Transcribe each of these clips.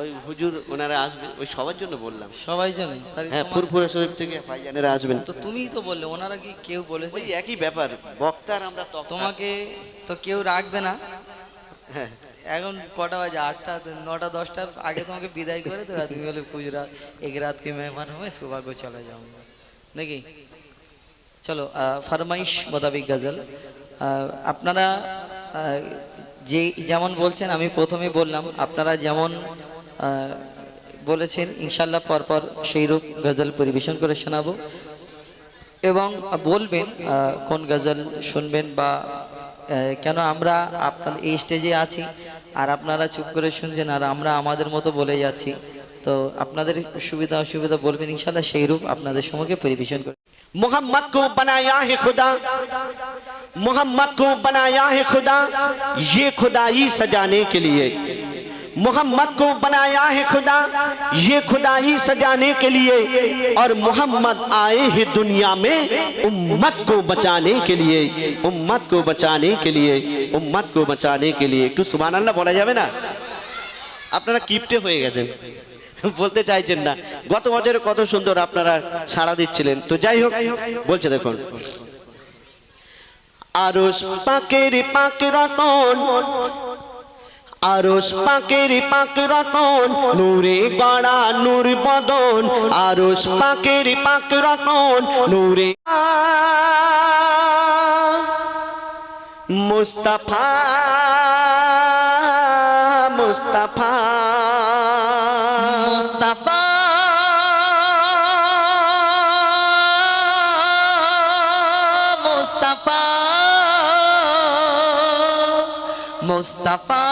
ওই হুজুর ওনারা আসবেন ওই সবার জন্য বললাম। সবাই জানে হ্যাঁ ফুরফুরা শরীফ থেকে ভাইজানেরা আসবেন। তো তুমিই তো বললে ওনারা কি কেউ বলেছে? ওই একই ব্যাপার বক্তার আমরা তোমাকে তো কেউ রাখবে না। হ্যাঁ। এখন কটা বাজে? আটটা নটা দশটার আগে তোমাকে বিদায় করে তো তুমি বলে গুজরাত এক রাতকে মেহমান হয়ে সুভাগ্য চলে যাও। নাকি? চলো ফারমাইশ মোতাবিক গাজল। আপনারা যে যেমন বলছেন আমি প্রথমে বললাম আপনারা যেমন বলেছেন ইনশাল্লাহ পরপর সেই রূপ গজল পরিবেশন করে শোনাবো এবং বলবেন আহ, কোন গজল শুনবেন বা আহ, কেন আমরা আপনাদের এই স্টেজে আছি আর আপনারা চুপ করে শুনছেন আর আমরা আমাদের মতো বলে যাচ্ছি তো আপনাদের সুবিধা অসুবিধা বলবেন ইনশাল্লাহ সেই রূপ আপনাদের সম্মুখে পরিবেশন করে मोहम्मद को बनाया है खुदा मोहम्मद को बनाया है खुदा ये खुदाई सजाने के लिए मोहम्मद को बनाया है खुदा ये खुदाई सजाने के लिए और मोहम्मद आए हैं दुनिया में उम्मत को बचाने के लिए उम्मत को बचाने के लिए उम्मत को बचाने के लिए একটু সুবহান আল্লাহ বলা যাবে না আপনারা কিপটে হয়ে গেছেন বলতে চাইছেন না গত বছরে কত সুন্দর আপনারা সাড়া দিচ্ছিলেন তো যাই হোক বলছে দেখুন আরস পাকের পাক রতন আরস পাকের পাক রতন, নূরে গড়া নূর বদন আরস পাকের পাক রতন, নূরে মুস্তাফা মুস্তাফা। মুস্তাফা। মুস্তাফা। মুস্তাফা।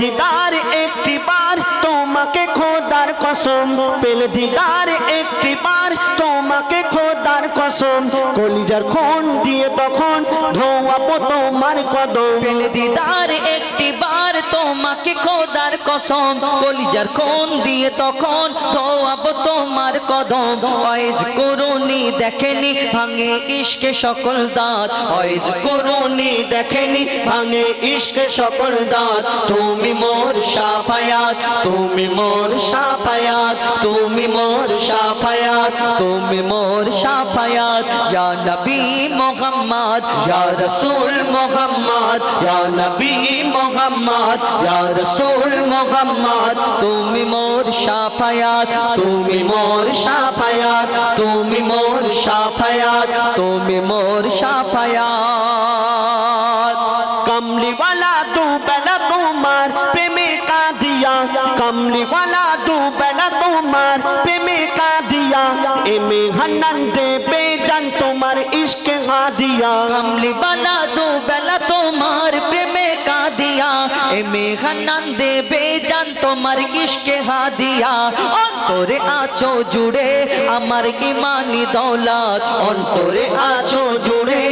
দিদার একটি বার তোমাকে খোদার কসম। পেল দিদার একটি বার তোমাকে খোদার কসম। কলিজার খুন দিয়ে তখন ধোয়াবো তোমার কদম। পেল দিদার তোমাকে খোদার কসম, কলিজার কোন দিয়ে তখন ধোয়াবো তোমার কদম। অয়েজ করুনি দেখেনি, ভাঙে ইশকে সকল দাঁত। অয়েজ করুনি দেখেনি, ভাঙে ইশকে সকল দাঁত। তুমি মোর সাফায়াত, তুমি মোর সাফায়াত, তুমি মোর সাফায়াত, তুমি মোর সাফায়াত। ইয়া নবী মোহাম্মদ, ইয়া রাসূল মোহাম্মদ, ইয়া নবী মোহাম্মদ ইয়া রাসূল মোহাম্মদ তুমি মোর সাফায়াত তুমি মোর সাফায়াত তুমি মোর সাফায়াত তুমি মোর সাফায়াত কমলিওয়ালা দু বেলা তোমার প্রেমে কা দিয়া কমলিওয়ালা দু বেলা তোমার প্রেমে কা দিয়া এমে হান্নান দেবে জান তোমার ইশকে হাদিয়া। কমলি বালা দু বেলা কাঁদিয়া এ মেঘানন্দ দেবে জান তোমার ইশকে হাদিয়া? অন্তরে আছো জুড়ে আমার ইমানি দৌলত। অন্তরে আছো জুড়ে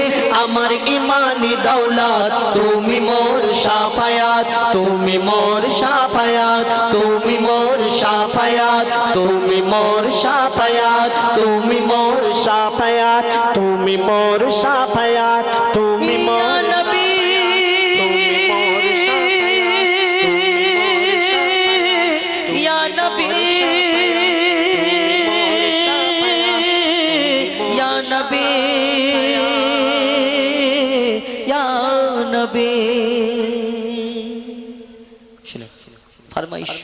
আমার ইমানি দৌলত। তুমি মোর সাফায়াত, তুমি মোর সাফায়াত, তুমি মোর সাফায়াত, তুমি মোর সাফায়াত, তুমি মোর সাফায়াত, তুমি মোর সাফায়াত, তুমি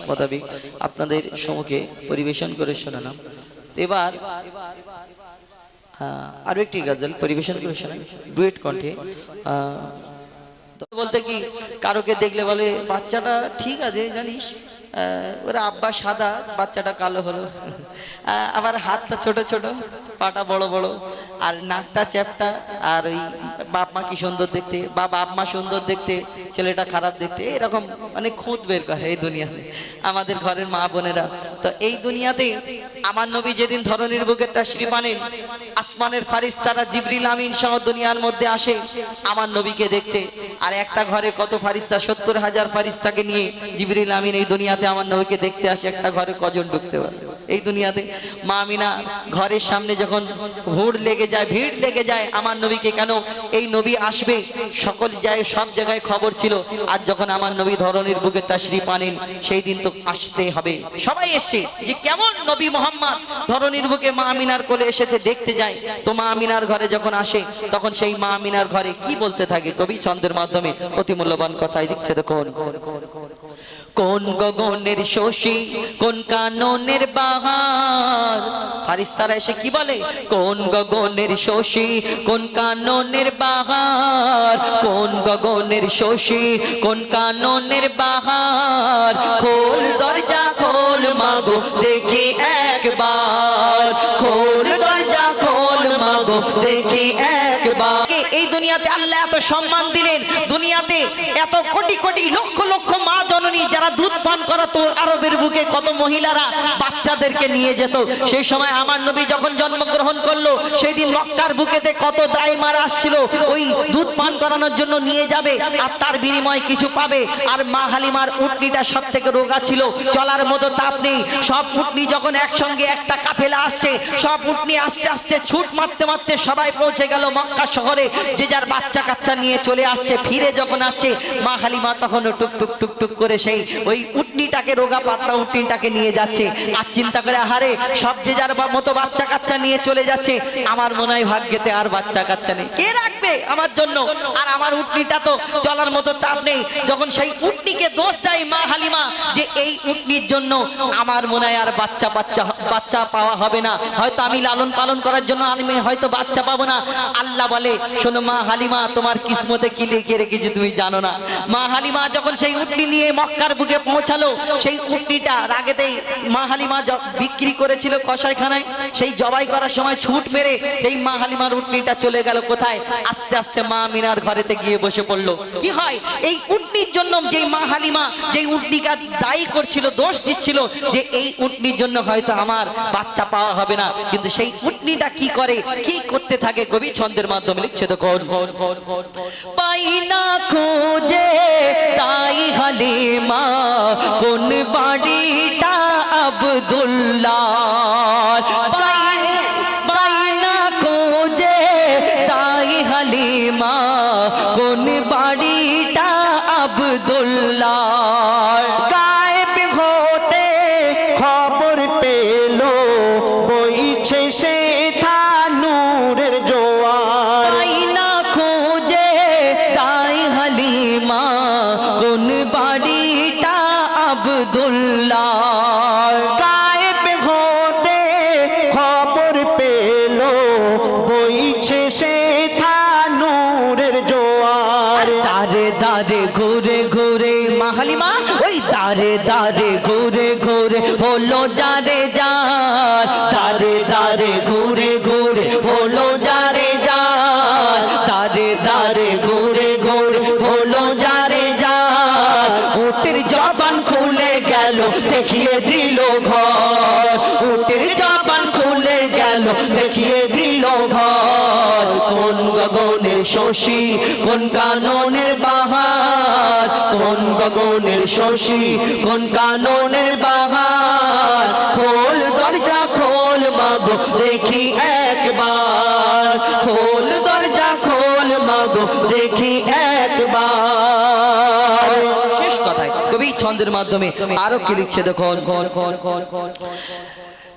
মোতাবেক আপনাদের সম্মুখে পরিবেশন করে শোনালাম। তো এবার আহ, আরও একটি গজল পরিবেশন করে শোনাই। ডুয়েট কণ্ঠে। বলতে কি কারোকে দেখলে বলে বাচ্চাটা ঠিক আছে জানিস? ওরা আব্বা সাদা, বাচ্চাটা কালো হলো। আবার হাতটা ছোট ছোট, পাটা বড় বড়, আর নাকটা চ্যাপটা, আর ওই বাপ মা কি সুন্দর দেখতে, বা বাপ মা সুন্দর দেখতে, ছেলেটা খারাপ দেখতে, এরকম মানে খুঁত বের করে এই দুনিয়াতে, আমাদের ঘরের মা বোনেরা। তো এই দুনিয়াতে আমার নবী যেদিন ধরনের বুকে তাশরিফ আনেন, আসমানের ফারিস্তারা জিবরিল আমিন সহ দুনিয়ার মধ্যে আসে আমার নবীকে দেখতে। আর একটা ঘরে কত ফারিস্তা, সত্তর হাজার ফারিস্তাকে নিয়ে জিবরিল আমিন এই দুনিয়াতে আমার নবীকে দেখতে আসে, একটা ঘরে কজন ঢুকতে পারে এই দুনিয়াতে মা আমিনা ঘরের সামনে যখন ভিড় লেগে যায়, ভিড় লেগে যায়, আমার নবীকে কেন এই নবী আসবে? সকল যায়, সব জায়গায় খবর ছিল। আর যখন আমার নবী ধরনের বুকে তাশরিফ আনেন, সেই দিন তো আসতে হবে। সবাই এসছে যে কেমন নবী মোহাম্মদ? ধরনের বুকে মা আমিনার কোলে এসেছে, দেখতে যায়। তো মা আমিনার ঘরে যখন আসে, তখন সেই মা আমিনার ঘরে কি বলতে থাকে? কবি ছন্দের মাধ্যমে অতি মূল্যবান কথাই দিচ্ছে দেখুন। কোন গগনের শশী, কোন কাননের বাহার? ফারিস্তারা এসে কি বলে? কোন গগনের শশী, কোন কাননের বাহার? কোন গগনের শশী, কোন কাননের বাহার? খোল দরজা খোল মাগো, দেখি একবার। খোল দরজা খোল মাগো, দেখি একবার। এই দুনিয়াতে আল্লাহ এত সম্মান দিলেন? দুনিয়াতে এত কোটি কোটি লক্ষ লক্ষ মা জননী যারা দুধ পান করাতো আরবের বুকে কত মহিলারা বাচ্চাদেরকে নিয়ে যেত, সেই সময় আমার নবী যখন জন্মগ্রহণ করল সেই দিন মক্কার বুকেতে কত দাইমার আসছিল, ওই দুধ পান করানোর জন্য নিয়ে যাবে আর তার বিনিময়ে কিছু পাবে। আর মা হালিমার উটনিটা সব থেকে রোগা ছিল, চলার মতো তাপ নেই। সব উটনি যখন একসঙ্গে একটা কাফেলা আসছে, সব উটনি আস্তে আস্তে ছুট মারতে মারতে সবাই পৌঁছে গেল মক্কা শহরে। যে যার বাচ্চা কাচ্চা নিয়ে চলে আসছে, ফিরে যখন আসছে, মা হালিমা তখন টুক টুক টুক টুক করে সেই ওই উটনিটাকে, রোগা পাতলা উটনিটাকে নিয়ে যাচ্ছে। আর চিন্তা করে, আহারে, সব যে যার মতো বাচ্চা কাচ্চা নিয়ে চলে যাচ্ছে। আমার মনে হয় ভাগ্যেতে আর বাচ্চা কাচ্চা নেই। কে রাখবে আমার জন্য? আর আমার উটনিটা তো চলার মতো তাপ নেই। যখন সেই উটনিকে দোষ দেয় মা হালিমা, যে এই উটনির জন্য আমার মনে হয় আর বাচ্চা বাচ্চা বাচ্চা পাওয়া হবে না। হয়তো আমি লালন পালন করার জন্য আমি হয়তো বাচ্চা পাবো না। আল্লাহ বলে, শোনো মা হালিমা, তোমার কিসমতে কি লিখে রেখেছে তুমি জানো না? মা হালিমা যখন সেই উটনি নিয়ে মক্কার বুকে পৌঁছালো। সেই উটনিটা রাগেতেই মা হালিমা বিক্রি করেছিল কষাইখানায়। সেই জবাই করার সময় ছুট মেরে সেই মা হালিমার উটনিটা চলে গেল কোথায়? আস্তে আস্তে মা মিনার ঘরেতে গিয়ে বসে পড়ল। কি হয়? এই উটনির জন্য যেই মা হালিমা যেই উটনিকা দায়ী করছিল দোষ দিচ্ছিল যে এই উটনির জন্য হয়তো আমার বাচ্চা পাওয়া হবে না। কিন্তু সেই উটনিটা কি করে? কি করতে থাকে? কবি ছন্দের মাধ্যমে লিখছে দেখুন। পাই না খোঁজে তাই হালিমা কোন বাড়িটা আব্দুল্লাহ? শশী? কোন কাননের বাহার? কোন গগনের শশী? কোন কাননের বাহার? খোল দরজা খোল মাগো, দেখি একবার। খোল দরজা খোল মাগো, দেখি একবার। শেষ কথায় কবি ছন্দের মাধ্যমে আরও কি লিখছে দেখুন?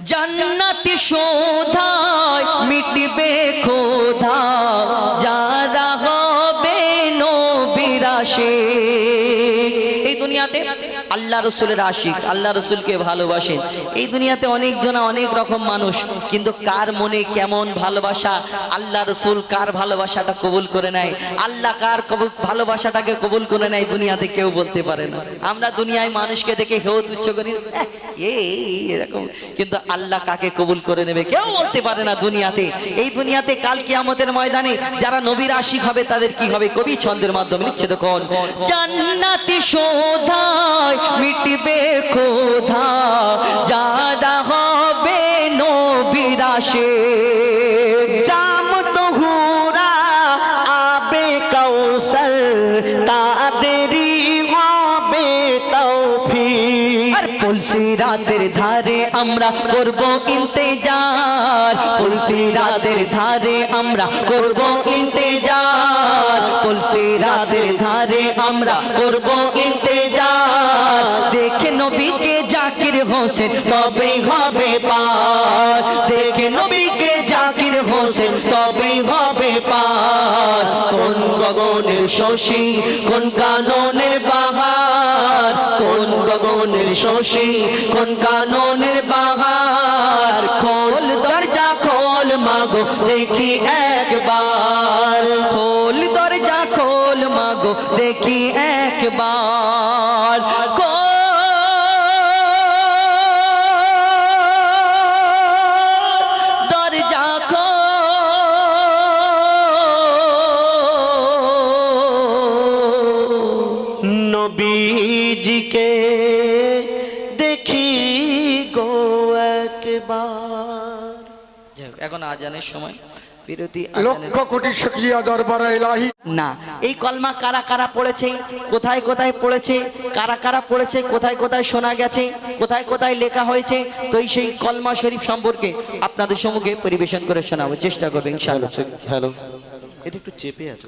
জান্নাতি শোধায় মিটবে খোধা যারা হবে নবিরাশে এই দুনিয়াতে আল্লাহ রসুলের আশিক, আল্লাহ রসুলকে ভালোবাসেন এই দুনিয়াতে অনেক জনা অনেক রকম মানুষ, কিন্তু কার মনে কেমন ভালোবাসা? আল্লাহ রসুল কার ভালোবাসাটা কবুল করে নেয়? আল্লাহ কার ভালোবাসাটাকে কবুল করে নেয় দুনিয়াতে কেউ বলতে পারে না। আমরা দুনিয়ায় মানুষকে দেখে হেউ তুচ্ছ করি এরকম। কিন্তু আল্লাহ কাকে কবুল করে নেবে কেউ বলতে পারে না দুনিয়াতে। এই দুনিয়াতে কাল কিয়ামতের ময়দানে যারা নবীর আশিক হবে, তাদের কি হবে? কবি ছন্দের মাধ্যমে লিখছে দেখুন, জান্নাতি শোধায় মিটবে খোধা যারা হবে নবীর আশিক জাম তহুরা, আবে কৌসর তাদেরি হবে তৌফিক। আর পুলসি রাতের ধারে আমরা করব ইন্তেজার। পুলসি রাতের ধারে আমরা করব ইন্তেজার। পুলসি রাতের ধারে আমরা করব ইন্তেজার। হোসেন তবেই হবে পার। দেখে নবীকে জাকির হোসেন তবেই হবে পার। কোন গগনের শশী, কোন কাননের বাহার? কোন গগনের শশী, কোন কাননের বাহার? খোল দরজা, খোল মাগো, দেখি একবার। খোল দরজা, খোল মাগো, দেখি একবার। আজানের সময়। বিরতি লক্ষ কোটি শুকরিয়া দরবারে ইলাহি। না এই কলমা কারা কারা পড়েছে কোথায় কোথায় পড়েছে কারা কারা পড়েছে কোথায় কোথায় শোনা গেছে কোথায় কোথায় লেখা হয়েছে তো এই সেই কলমা শরীফ সম্পর্কে আপনাদের সম্মুখে পরিবেশন করে শোনাবো চেষ্টা করবেন ইনশাআল্লাহ। হ্যালো। এটা একটু চেপে আছে।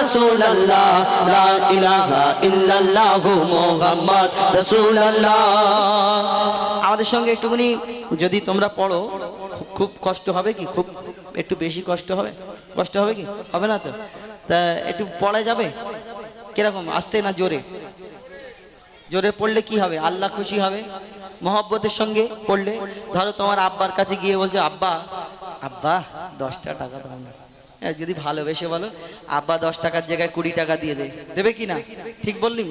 রাসূলুল্লাহ, লা ইলাহা ইল্লাল্লাহু মুহাম্মদ রাসূলুল্লাহ। আমাদের সঙ্গে একটুখানি, যদি তোমরা পড়ো খুব কষ্ট হবে কি? খুব একটু বেশি কষ্ট হবে? কষ্ট হবে কি? হবে না তো? তা একটু পড়া যাবে? কীরকম? আসতে না জোরে? জোরে পড়লে কি হবে? আল্লাহ খুশি হবে? মহব্বতের সঙ্গে পড়লে? ধরো তোমার আব্বার কাছে গিয়ে বলছে, আব্বা আব্বা, দশটা টাকা দাও না। হ্যাঁ, যদি ভালোবেসে বলো আব্বা দশ টাকার জায়গায় কুড়ি টাকা দিয়ে দে। দেবে কি না? ঠিক বললি?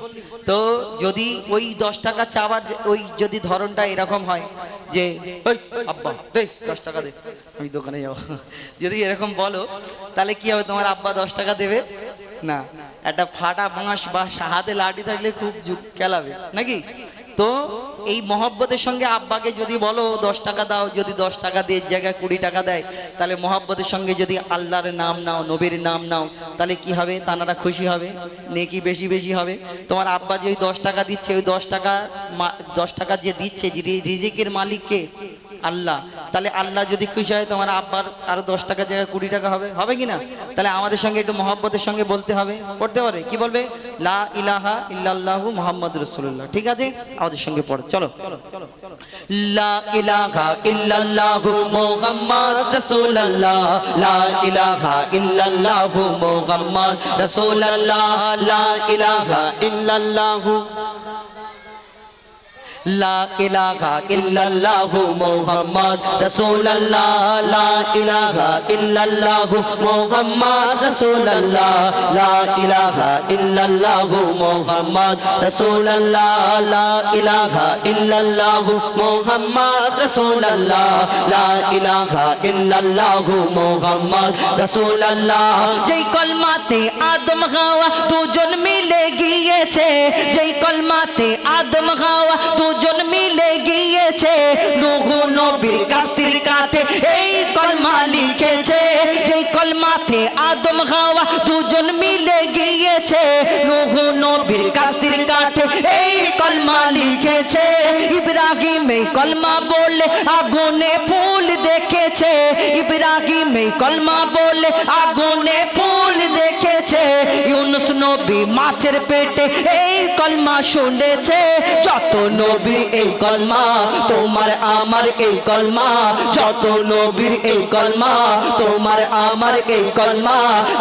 তো যদি ওই দশ টাকা চাওয়ার ওই যদি ধরনটা এরকম হয় যে ওই আব্বা দে দশ টাকা দে আমি দোকানে যাব। যদি এরকম বলো তাহলে কি হবে? তোমার আব্বা দশ টাকা দেবে? না। একটা ফাটা বাঁশ বা হাতে লাঠি থাকলে খুব খেলাবে। নাকি? তো এই মহব্বতের সঙ্গে আব্বাকে যদি বলো দশ টাকা দাও, যদি দশ টাকা দিয়ে জায়গায় কুড়ি টাকা দেয়, তাহলে মহাব্বতের সঙ্গে যদি আল্লাহর নাম নাও, নবীর নাম নাও, তাহলে কি হবে? তানারা খুশি হবে? নেকি বেশি বেশি হবে? তোমার আব্বা যে ওই দশ টাকা দিচ্ছে, ওই দশ টাকা দশ টাকা যে দিচ্ছে রিজিকের মালিককে আল্লাহ। তাহলে আল্লাহ যদি খুশি হয়, তোমার আব্বার আরও দশ টাকা জায়গায় কুড়ি টাকা হবে। হবে কি না? তাহলে আমাদের সঙ্গে একটু মহব্বতের সঙ্গে বলতে হবে। পড়তে পারে? কি বলবে? লা ইলাহা ইল্লাল্লাহু মুহাম্মদ রাসূলুল্লাহ। ঠিক আছে? আমাদের সঙ্গে পড়ো। চলো। লা ইলাহা ইল্লাল্লাহু মুহাম্মদ রাসূলুল্লাহ। লা ইলাহা ইল্লাল্লাহু মুহাম্মদ রাসূলুল্লাহ। লা ইলাহা ইল্লাল্লাহু লা ইলাহা ইল্লাল্লাহু মুহাম্মদ রাসূলুল্লাহ। লা ইলাহা ইল্লাল্লাহু মুহাম্মদ রাসূলুল্লাহ। লা ইলাহা ইল্লাল্লাহু মুহাম্মদ রাসূলুল্লাহ। লা ইলাহা ইল্লাল্লাহু মুহাম্মদ রাসূলুল্লাহ। লা ইলাহা ইল্লাল্লাহু মুহাম্মদ রাসূলুল্লাহ। যেই কলমাতে আদম হাওয়া দুজন মিলে গিয়েছে, যেই কলমাতে আদম হাওয়া দুজন মিলে গিয়েছে। নূহ নবীর কাস্তির কাঠে এই কলমা লিখেছে। যেই কলমাতে আদম হাওয়া দুজন মিলে গিয়েছে। নূহ নবীর কাস্তির কাঠে এই কলমা লিখেছে। ইব্রাহিম এই কলমা বলে আগুনে ফুল দেখেছে। ইব্রাহিম এই কলমা বলে আগুনে ফুল ইউনুস নবী মাছের পেটে এই কলমা শুনেছে? যত নবীর এই কলমা, তোমার আমার এই কলমা, যত নবীর এই কলমা, তোমার আমার এই কলমা,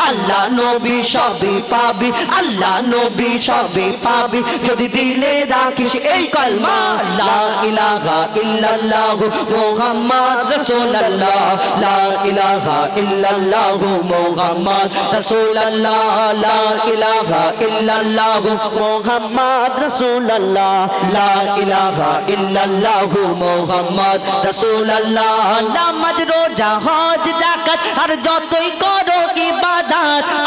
আল্লাহ নবী সবই পাবি, আল্লাহ নবী সবই পাবি। যদি দিলে রাখিস এই কলমা, লা ইলাহা ইল্লাল্লাহ মুহাম্মদ রাসূলুল্লাহ, লা ইলাহা ইল্লাল্লাহ মুহাম্মদ রাসূলুল্লাহ, লা ইলাহা ইল্লাল্লাহ মোহাম্মদ রাসূলুল্লাহ। লা ইলাহা ইল্লাল্লাহ মুহাম্মদ রাসূলুল্লাহ। নামাজ, রোজা, হজ, যাকাত, আর যতই করো, ইবাদত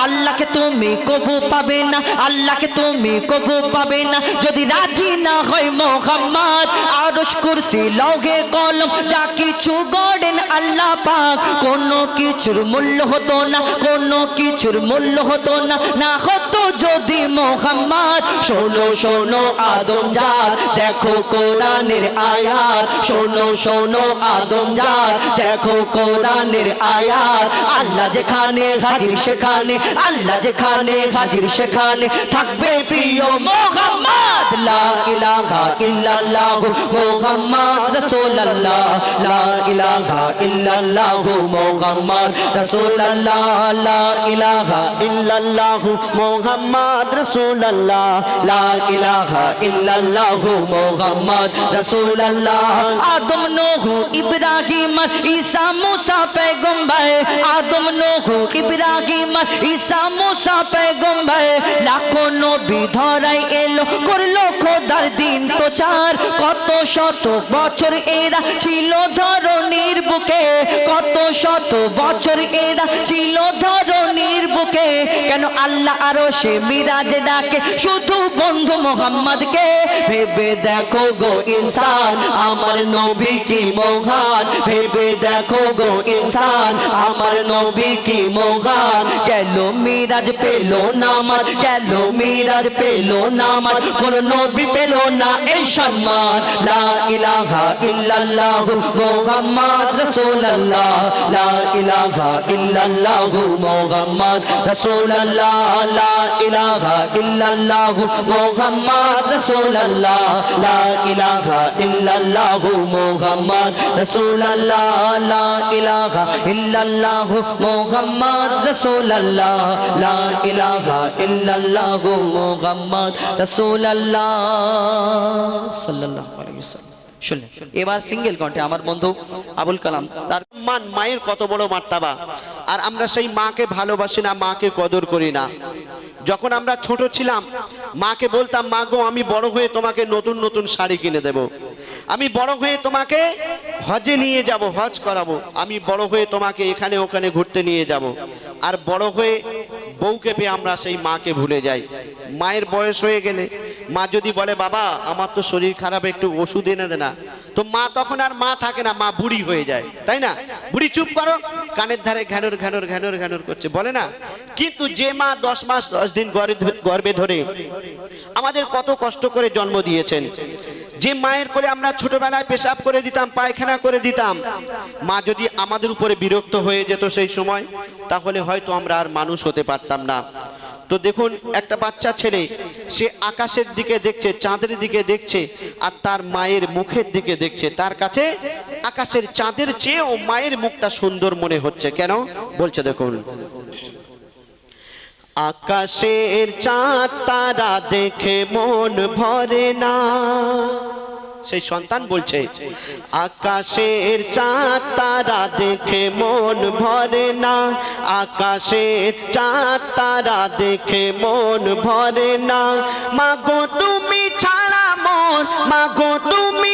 আল্লাহকে তুমি কবু পাবে না, আল্লাহকে তুমি কবু পাবে না। যদি রাজি না হয় মোহাম্মদ, আরশ কুরসি, লৌহে কলম, যা কিছু গড়েন আল্লাহ পাক, কোনো কিছুর মূল্য হতো না, কোনো কিছুর মূল্য হতো না। না হতো যদি মোহাম্মদ, শোনো শোনো আদম জাত দেখো কোরআনের আয়াত, শোনো শোনো আদম জাত দেখো কোরআনের আয়াত। আল্লাহ যেখানে হাজির, সেখানে আল্লাহ যেখানে, হাজির সেখানে থাকবে প্রিয় মোহাম্মদ। লা ইলাহা ইল্লাল্লাহ মুহাম্মদ রাসূলুল্লাহ। লা ইলাহা ইল্লাল্লাহ মুহাম্মদ রাসূলুল্লাহ। লা ইলাহা মোহাম্মদ রসুল্লাহ লা ইলাহা মুহাম্মদ রাসূলুল্লাহ। আদম, নূহ, ইব্রাহিম, ঈসা, মুসা পয়গম্বর আদম, নূহ, ইব্রাহিম ঈসা মুসা পয়গম্বর লাখো নবী ধরাই এলো, করল খোদার দিন প্রচার। কত শত বছর এরা ছিল ধরনীর বুকে, কত শত বছর এরা ছিল ধরনীর বুকে। কেন আল্লাহ আরও সে মিরাজ ডাকে, শুধু বন্ধু মোহাম্মদকে? ভেবে দেখো গো ইনসান, আমার নবী কি মহান? ভেবে দেখো গো ইনসান, আমার নবী কি মহান? গেল মিরাজ পেল না আমার, গেল মিরাজ পেল না আমার, কোন নবী পেল না এই সম্মান। লা ইলাহা ইল্লাল্লাহ মুহাম্মদ রাসূলুল্লাহ, লা ইলাহা ইল্লাল্লাহ মুহাম্মদ রাসূলুল্লাহ, লা ইলাহা ইল্লাল্লাহ মুহাম্মদ রাসূলুল্লাহ, লা ইলাহা ইল্লাল্লাহ মুহাম্মদ রাসূলুল্লাহ, লা ইলাহা ইল্লাল্লাহ মুহাম্মদ রাসূলুল্লাহ, লা ইলাহা ইল্লাল্লাহ মুহাম্মদ রাসূলুল্লাহ। সাল্লাল্লাহু আলাইহি ওয়াসাল্লাম। শুনলেন এবার সিঙ্গেল কণ্ঠে আমার বন্ধু আবুল কালাম, তার মান, মায়ের কত বড় মার্তাবা। আর আমরা সেই মাকে ভালোবাসি না, মাকে কদর করি না। যখন আমরা ছোট ছিলাম, মাকে বলতাম, মা গো, আমি বড় হয়ে তোমাকে নতুন নতুন শাড়ি কিনে দেব। আমি বড় হয়ে তোমাকে হজে নিয়ে যাব, হজ করাবো। আমি বড় হয়ে তোমাকে এখানে ওখানে ঘুরতে নিয়ে যাব। আর বড় হয়ে বউকে পেয়ে আমরা সেই মাকে ভুলে যাই। মায়ের বয়স হয়ে গেলে, মা যদি বলে, বাবা, আমার তো শরীর খারাপ, একটু ওষুধ এনে দে না। তো মা তখন আর মা থাকে না, মা বুড়ি হয়ে যায়, তাই না? বুড়ি, চুপ করো। কানের ধারে ঘ্যানোর ঘ্যানোর ঘ্যানোর ঘ্যানোর করছে, বলে না? কিন্তু যে মা দশ মাস, দশ দিন গর্বে ধরে আমাদের কত কষ্ট করে জন্ম দিয়েছেন। যে মায়ের করে আমরা ছোটবেলায় পেশাব করে দিতাম, পায়খানা করে দিতাম, মা যদি আমাদের উপরে বিরক্ত হয়ে যেত সেই সময়, তাহলে হয়তো আমরা আর মানুষ হতে পারতাম না। তো দেখুন, একটা বাচ্চা ছেলে, সে আকাশের দিকে দেখছে, চাঁদের দিকে দেখছে, আর তার মায়ের মুখের দিকে দেখছে। তার কাছে আকাশের চাঁদের চেয়েও মায়ের মুখটা সুন্দর মনে হচ্ছে। কেন? বলছে, দেখুন আকাশের চাঁদ তারা দেখে মন ভরে না। সেই সন্তান বলছে, আকাশের চাঁদ তারা দেখে মন ভরে না। আকাশের চাঁদ তারা দেখে মন ভরে না। মাগো তুমি ছাড়া মন, মাগো তুমি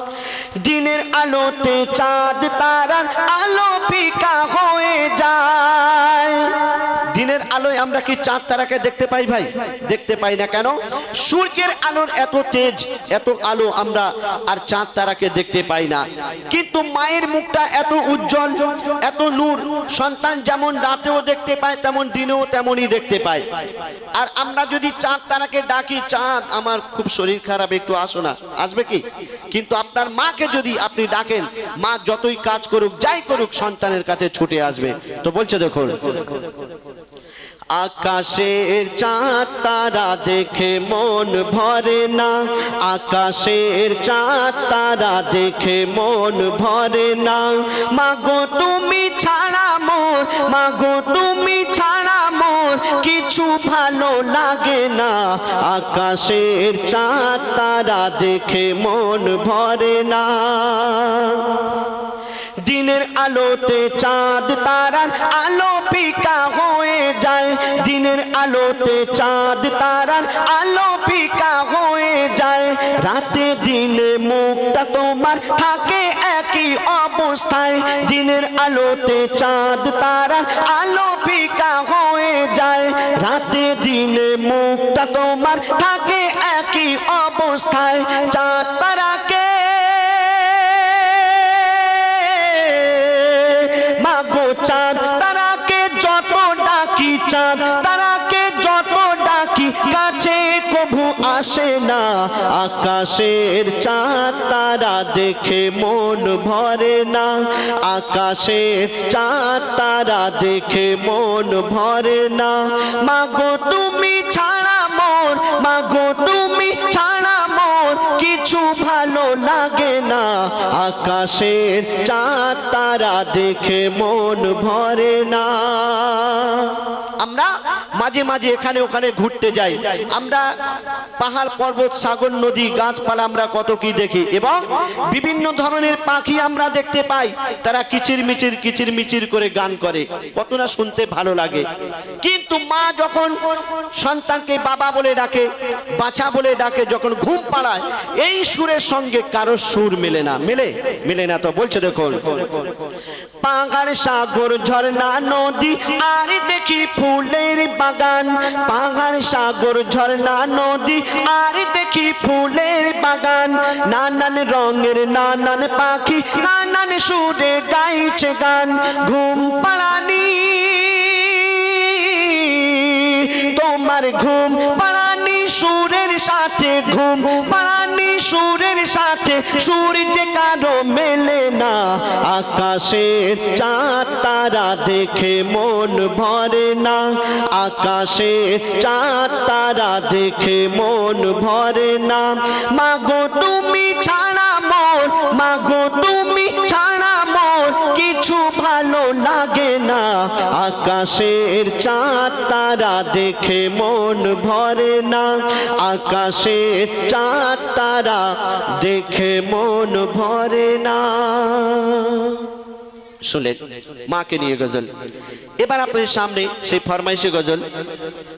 দিনের আলোতে চাঁদ তারার আলো পিকা হয়ে যায়। দিনের আলোয় আমরা কি চাঁদ তারাকে দেখতে পাই ভাই? দেখতে পাই না কেন? সূর্যের আলোর এত তেজ, এত আলো আমরা আর চাঁদ তারাকে দেখতে পাই না। কিন্তু মায়ের মুখটা এত উজ্জ্বল, এত নূর, সন্তান যেমন রাতেও দেখতে পায়, তেমন দিনেও তেমনই দেখতে পায়। আর আমরা যদি চাঁদ তারাকে ডাকি, চাঁদ আমার খুব শরীর খারাপ, একটু আসো না। আসবে কি? কিন্তু আপনার মাকে যদি আপনি ডাকেন, মা যতই কাজ করুক, যাই করুক, সন্তানের কাছে ছুটে আসবে। তো বলছে দেখুন। আকাশের চাঁদ তারা দেখে মন ভরে না। আকাশের চাঁদ তারা দেখে মন ভরে না। মাগো, তুমি ছাড়া মোর, মাগো, তুমি ছাড়া মোর কিছু ভালো লাগে না। আকাশের চাঁদ তারা দেখে মন ভরে না। দিনের আলোতে চাঁদ তারার আলো ফিকা হয়ে যায়। দিনের আলোতে চাঁদ তারার আলো ফিকা হয়ে যায়। রাতে দিনে মুখটা তোমার থাকে একই অবস্থায়। দিনের আলোতে চাঁদ তারার আলো ফিকা হয়ে যায়। রাতে দিনে মুখটা তোমার থাকে একই অবস্থায়। চাঁদ তারাকে আসে না। আকাশের চাঁদ তারা দেখে মন ভরে না। আকাশের চাঁদ তারা দেখে মন ভরে না। মাগো, তুমি ছাড়া মোর, মাগো, তুমি ছাড়া মোর কিছু ভালো লাগে না। আকাশের চাঁদ তারা দেখে মন ভরে না। আমরা মাঝে মাঝে এখানে ওখানে ঘুরতে যাই। আমরা পাহাড়, পর্বত, সাগর, নদী, গাছপালা আমরা কত কি দেখি এবং বিভিন্ন ধরনের পাখি আমরা দেখতে পাই। তারা কিচির মিচির কিচির মিচির করে গান করে। কত না শুনতে ভালো লাগে। কিন্তু মা যখন সন্তানকে বাবা বলে ডাকে, বাছা বলে ডাকে, যখন ঘুম পাড়ায়, এই সুরের সঙ্গে কারও সুর মেলে না। মেলে? মেলে না তো? বলছে দেখুন। পাহাড়, সাগর, ঝর্ণা, নদী, আর দেখি ফুলের বাগান। পাহাড়, সাগর, ঝর্ণা, নদী, আর দেখি ফুলের বাগান। নানান রঙের নানান পাখি, নানান সুরে গাইছে গান। ঘুম পাড়ানি, তোমার ঘুম পাড়ানি, সুরের সাথে ঘুম পাড়ানি, সুরের সাথে সূর্য কারও মেলে না আকাশের চাঁদ তারা দেখে মন ভরে না। আকাশের চাঁদ তারা দেখে মন ভরে না। মাগো তুমি ছাড়া মোর, মাগো ভালো লাগে না। আকাশের চাঁদ তারা দেখে মন ভরে না। আকাশের চাঁদ তারা দেখে মন ভরে না। শুনলেন মাকে নিয়ে গজল। এবার আপনাদের সামনে সেই ফরমাইশি গজল।